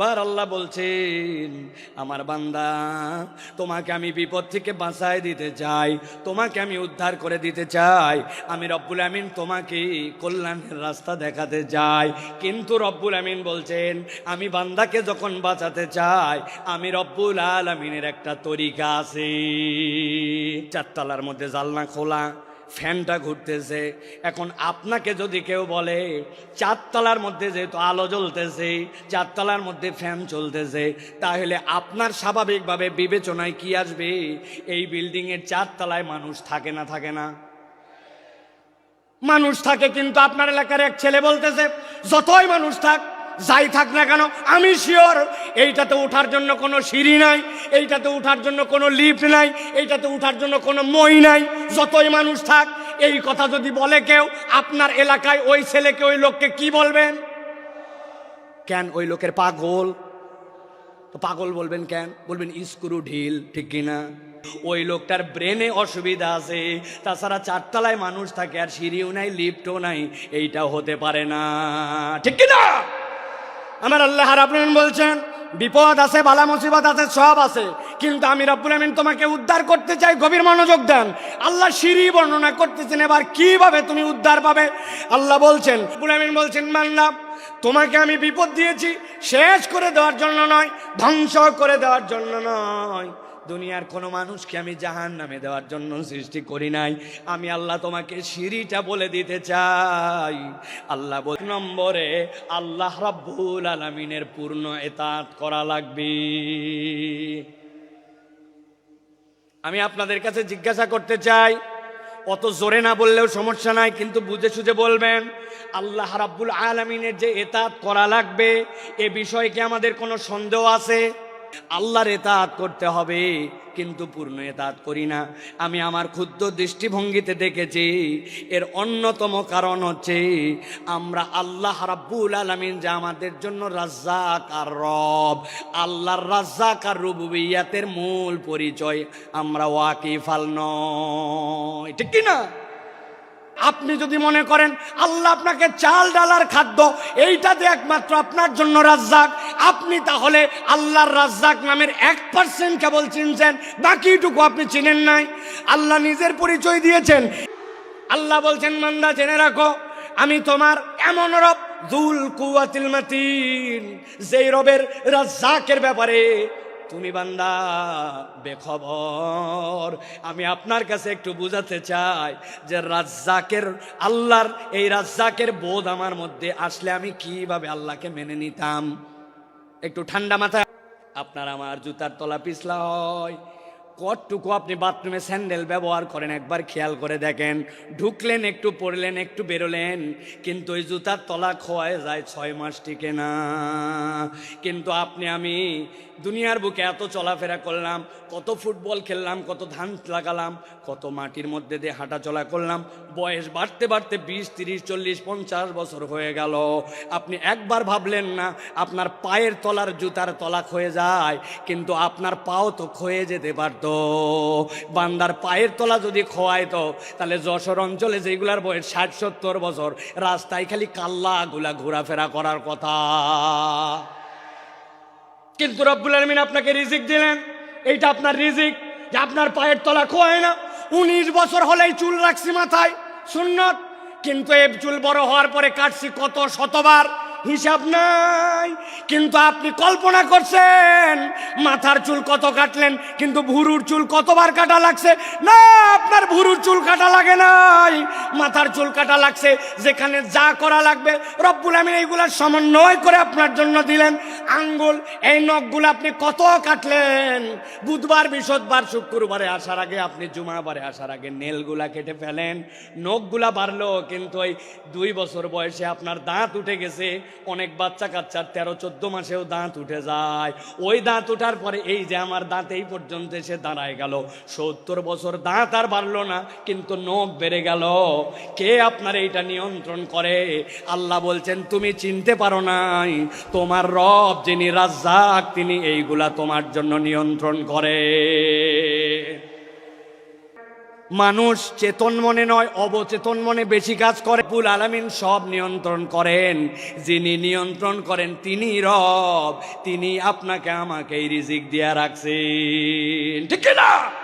বার আল্লাহ বলছেন, আমার বান্দা, তোমাকে আমি বিপদ থেকে বাঁচায় দিতে চাই, তোমাকে আমি উদ্ধার করে দিতে চাই। আমি রব্বুল আমিন তোমাকে কল্যাণের রাস্তা দেখাতে চাই। কিন্তু রব্বুল আমিন বলছেন, আমি বান্দাকে যখন বাঁচাতে চাই, আমি রব্বুল আলমিনের একটা তরিকা আছে। চারতলার মধ্যে জালনা খোলা ফ্যানটা ঘুরতেছে। এখন আপনাকে যদি কেউ বলে, চারতলার মধ্যে যেহেতু আলো জ্বলতেছে, চারতলার মধ্যে ফ্যান চলতেছে, তাহলে আপনার স্বাভাবিকভাবে বিবেচনায় কি আসবে? এই বিল্ডিংয়ের চারতলায় মানুষ থাকে না থাকে না। মানুষ থাকে কিন্তু আপনার এলাকার এক ছেলে বলতেছে, যতই মানুষ থাক যাই থাক না কেন, আমি শিওর, এইটাতে ওঠার জন্য কোনো সিঁড়ি নাই, এইটাতে ওঠার জন্য কোনো লিফট নাই, এইটাতে ওঠার জন্য কোনো মই নাই, যতই মানুষ থাক, এই কথা যদি বলে কেউ, আপনার এলাকায় ওই ছেলেকে, ওই লোককে কি বলবেন? কেন ওই লোকের পাগল? তো পাগল বলবেন কেন? বলবেন, স্ক্রু ঢিল, ঠিক কিনা ওই লোকটার ব্রেনে অসুবিধা আছে, তাছাড়া চারতলায় মানুষ থাকে, আর সিঁড়িও নাই, লিফটও নাই এইটা হতে পারে না, ঠিক কিনা আমার আল্লাহ রাবুলিন বলছেন, বিপদ আছে, বালা মুসিবত আছে, সব আছে। কিন্তু আমি রব্বুল আমিন তোমাকে উদ্ধার করতে চাই, গভীর মনোযোগ দেন। আল্লাহ সিঁড়ি বর্ণনা করতেছেন, এবার কীভাবে তুমি উদ্ধার পাবে? আল্লাহ বলছেন, রব্বুল আমিন বলছেন, মান্না, তোমাকে আমি বিপদ দিয়েছি, শেষ করে দেওয়ার জন্য নয়, ধ্বংস করে দেওয়ার জন্য নয়। দুনিয়ার কোনো মানুষকে আমি জাহান নামে দেওয়ার জন্য সৃষ্টি করি নাই। আমি আল্লাহ তোমাকে সিঁড়িটা বলে দিতে চাই। আল্লাহ বল নম্বরে আল্লাহ রাব্বুল আলমিনের পূর্ণ এতাত করা লাগবে। আমি আপনাদের কাছে জিজ্ঞাসা করতে চাই, অত জোরে না বললেও সমস্যা নাই, কিন্তু বুঝে সুঝে বলবেন, আল্লাহ রাব্বুল আলমিনের যে এতাত করা লাগবে, এ বিষয়ে কি আমাদের কোনো সন্দেহ আছে? আল্লাহর এতাত করতে হবে, কিন্তু পূর্ণ এতাত করি না। আমি আমার ক্ষুদ্র দৃষ্টিভঙ্গিতে দেখেছি, এর অন্যতম কারণ হচ্ছে আমরা আল্লাহ রাব্বুল আলমিন যে আমাদের জন্য রাজ্জাক আর রব, আল্লাহর রাজ্জাক আর রুবুবিয়াতের মূল পরিচয় আমরা ওয়াকিফাল নয়। ঠিক কি না আপনি যদি মনে করেন, আল্লাহ আপনাকে চাল ডালার খাদ্য, এইটাতে একমাত্র আপনার জন্য রাজ্জাক আপনি তাহলে আল্লাহর রাজ্জাক নামের এক পার্সেন্ট কেবল চিনছেন, বাকিটুকু আপনি চিনেন নাই। আল্লাহ নিজের পরিচয় দিয়েছেন। আল্লাহ বলছেন মান্দা জেনে রাখো, আমি তোমার এমন রব দুল কুয়াতিল মাতিন, যেই রবের রাজ্জাকের ব্যাপারে তুমি বান্দা বেখবর। আমি আপনার কাছে একটু বুঝাতে চাই যে রাজ্জাকের, আল্লাহর এই রাজ্জাকের বোধ আমার মধ্যে আসলে আমি কীভাবে আল্লাহকে মেনে নিতাম? একটু ঠান্ডা মাথা আপনার আমার জুতার তলা পিছলা হয়। কতটুকু আপনি বাথরুমে স্যান্ডেল ব্যবহার করেন? একবার খেয়াল করে দেখেন। ঢুকলেন, একটু পড়লেন, একটু বেরোলেন, কিন্তু ওই জুতার তলা খোয়ায় যায় ছয় মাস টিকে না। কিন্তু আপনি, আমি দুনিয়ার বুকে এত চলাফেরা করলাম, কত ফুটবল খেললাম, কত ধান লাগালাম, কত মাটির মধ্যে দিয়ে হাঁটা চলা করলাম, বয়স বাড়তে বাড়তে বিশ, তিরিশ, চল্লিশ, পঞ্চাশ বছর হয়ে গেল। আপনি একবার ভাবলেন না, আপনার পায়ের তলার জুতার তলা ক্ষয়ে যায়, কিন্তু আপনার পাও তো ক্ষয়ে যেতে পারত। বান্দার পায়ের তলা যদি খোয়াইতো, তাহলে যশোর অঞ্চলে যেগুলার বয়স ষাট, সত্তর বছর, রাস্তায় খালি কাল্লাগুলা ঘোরাফেরা করার কথা। কিন্তু রব্বুল আলমিন আপনাকে রিজিক দিলেন। এইটা আপনার রিজিক যে আপনার পায়ের তলা খোয়ায় না। উনিশ বছর হলেই চুল রাখছি মাথায়, সুন্নত। কিন্তু এ চুল বড় হওয়ার পরে কাটছি কত শতবার। হিসাব নাই। কিন্তু আপনি কল্পনা করছেন, মাথার চুল কত কাটলেন, কিন্তু ভুরুর চুল কতবার কাটা লাগছে? না, আপনার ভুরুর চুল কাটা লাগে নাই। মাথার চুল কাটা লাগছে, যেখানে যা করা লাগবে। রব্বুল আমিন এইগুলার সমন্বয় করে আপনার জন্য দিলেন। আঙ্গুল, এই নখগুলো আপনি কত কাটলেন? বুধবার, বৃহস্পতিবার, শুক্রবারে আসার আগে আপনি জুমাবারে আসার আগে নেলগুলা কেটে ফেলেন। নখগুলা বাড়লো, কিন্তু ওই দুই বছর বয়সে আপনার দাঁত উঠে গেছে। অনেক বাচ্চা কাচ্চার তেরো, চোদ্দ মাসেও দাঁত উঠে যায়। ওই দাঁত উঠার পরে এই যে আমার দাঁত, এই পর্যন্ত এসে দাঁড়ায় গেল। সত্তর বছর দাঁত আর বাড়লো না, কিন্তু নখ বেড়ে গেল। কে আপনার এইটা নিয়ন্ত্রণ করে? আল্লাহ বলছেন, তুমি চিনতে পারো নাই, তোমার রব যিনি রাজ্জাক, তিনি এইগুলা তোমার জন্য নিয়ন্ত্রণ করে। মানুষ চেতন মনে নয়, অবচেতন মনে বেশি কাজ করে। পুল আলামিন সব নিয়ন্ত্রণ করেন। যিনি নিয়ন্ত্রণ করেন, তিনি রব। তিনি আপনাকে আমাকে রিজিক দিয়া রাখছেন। ঠিক না